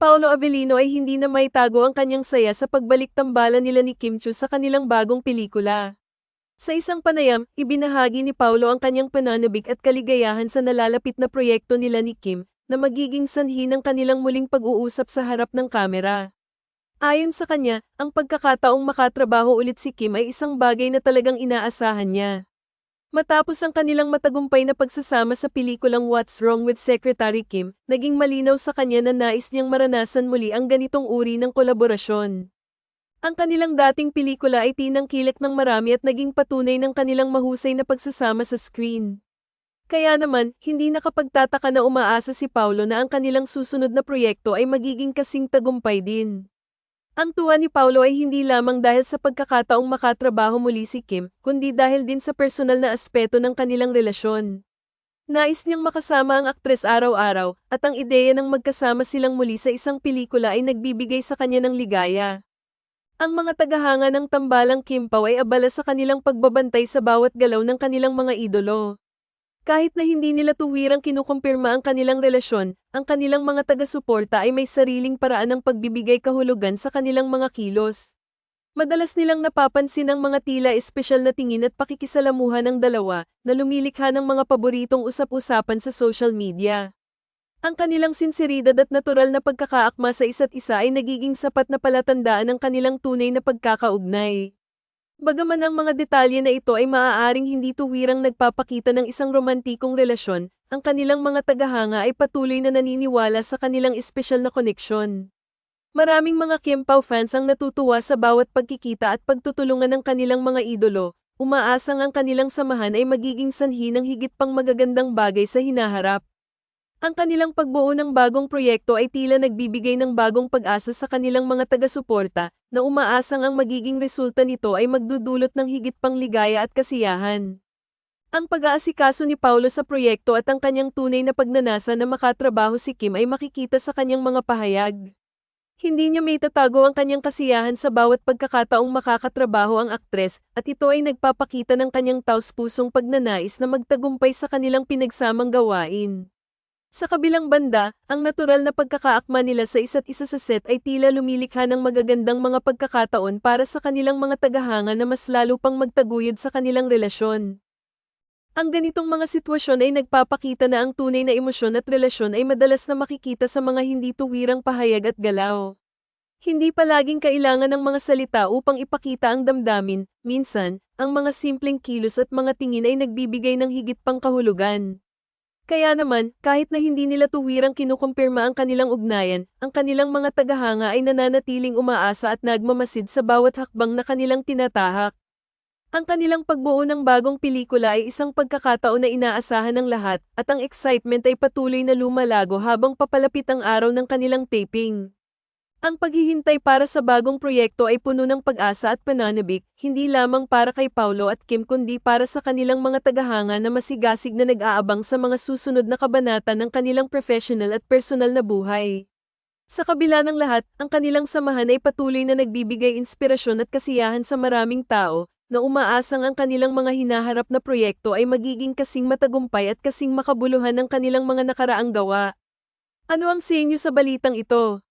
Paolo Avellino ay hindi na maitago ang kanyang saya sa pagbalik tambalan nila ni Kim Chu sa kanilang bagong pelikula. Sa isang panayam, ibinahagi ni Paolo ang kanyang pananabik at kaligayahan sa nalalapit na proyekto nila ni Kim, na magiging sanhi ng kanilang muling pag-uusap sa harap ng kamera. Ayon sa kanya, ang pagkakataong makatrabaho ulit si Kim ay isang bagay na talagang inaasahan niya. Matapos ang kanilang matagumpay na pagsasama sa pelikulang What's Wrong with Secretary Kim, naging malinaw sa kanya na nais niyang maranasan muli ang ganitong uri ng kolaborasyon. Ang kanilang dating pelikula ay tinangkilik ng marami at naging patunay ng kanilang mahusay na pagsasama sa screen. Kaya naman, hindi nakapagtataka na umaasa si Paulo na ang kanilang susunod na proyekto ay magiging kasing tagumpay din. Ang tuwa ni Paulo ay hindi lamang dahil sa pagkakataong makatrabaho muli si Kim, kundi dahil din sa personal na aspeto ng kanilang relasyon. Nais niyang makasama ang aktres araw-araw, at ang ideya ng magkasama silang muli sa isang pelikula ay nagbibigay sa kanya ng ligaya. Ang mga tagahanga ng tambalang Kimpaw ay abala sa kanilang pagbabantay sa bawat galaw ng kanilang mga idolo. Kahit na hindi nila tuwirang kinukumpirma ang kanilang relasyon, ang kanilang mga taga-suporta ay may sariling paraan ng pagbibigay kahulugan sa kanilang mga kilos. Madalas nilang napapansin ang mga tila espesyal na tingin at pakikisalamuhan ng dalawa na lumilikha ng mga paboritong usap-usapan sa social media. Ang kanilang sinseridad at natural na pagkakaakma sa isa't isa ay nagiging sapat na palatandaan ng kanilang tunay na pagkakaugnay. Bagaman ang mga detalye na ito ay maaaring hindi tuwirang nagpapakita ng isang romantikong relasyon, ang kanilang mga tagahanga ay patuloy na naniniwala sa kanilang espesyal na koneksyon. Maraming mga Kimpaw fans ang natutuwa sa bawat pagkikita at pagtutulungan ng kanilang mga idolo, umaasang ang kanilang samahan ay magiging sanhi ng higit pang magagandang bagay sa hinaharap. Ang kanilang pagbuo ng bagong proyekto ay tila nagbibigay ng bagong pag-asa sa kanilang mga taga-suporta, na umaasang ang magiging resulta nito ay magdudulot ng higit pang ligaya at kasiyahan. Ang pag-aasikaso ni Paulo sa proyekto at ang kanyang tunay na pagnanasa na makatrabaho si Kim ay makikita sa kanyang mga pahayag. Hindi niya may tatago ang kanyang kasiyahan sa bawat pagkakataong makakatrabaho ang aktres at ito ay nagpapakita ng kanyang taus-pusong pagnanais na magtagumpay sa kanilang pinagsamang gawain. Sa kabilang banda, ang natural na pagkakaakma nila sa isa't isa sa set ay tila lumilikha ng magagandang mga pagkakataon para sa kanilang mga tagahanga na mas lalo pang magtaguyod sa kanilang relasyon. Ang ganitong mga sitwasyon ay nagpapakita na ang tunay na emosyon at relasyon ay madalas na makikita sa mga hindi tuwirang pahayag at galaw. Hindi palaging kailangan ng mga salita upang ipakita ang damdamin, minsan, ang mga simpleng kilos at mga tingin ay nagbibigay ng higit pang kahulugan. Kaya naman, kahit na hindi nila tuwirang kinukumpirma ang kanilang ugnayan, ang kanilang mga tagahanga ay nananatiling umaasa at nagmamasid sa bawat hakbang na kanilang tinatahak. Ang kanilang pagbuo ng bagong pelikula ay isang pagkakataon na inaasahan ng lahat, at ang excitement ay patuloy na lumalago habang papalapit ang araw ng kanilang taping. Ang paghihintay para sa bagong proyekto ay puno ng pag-asa at pananabik, hindi lamang para kay Paulo at Kim kundi para sa kanilang mga tagahanga na masigasig na nag-aabang sa mga susunod na kabanata ng kanilang professional at personal na buhay. Sa kabila ng lahat, ang kanilang samahan ay patuloy na nagbibigay inspirasyon at kasiyahan sa maraming tao, na umaasang ang kanilang mga hinaharap na proyekto ay magiging kasing matagumpay at kasing makabuluhan ng kanilang mga nakaraang gawa. Ano ang sa inyo sa balitang ito?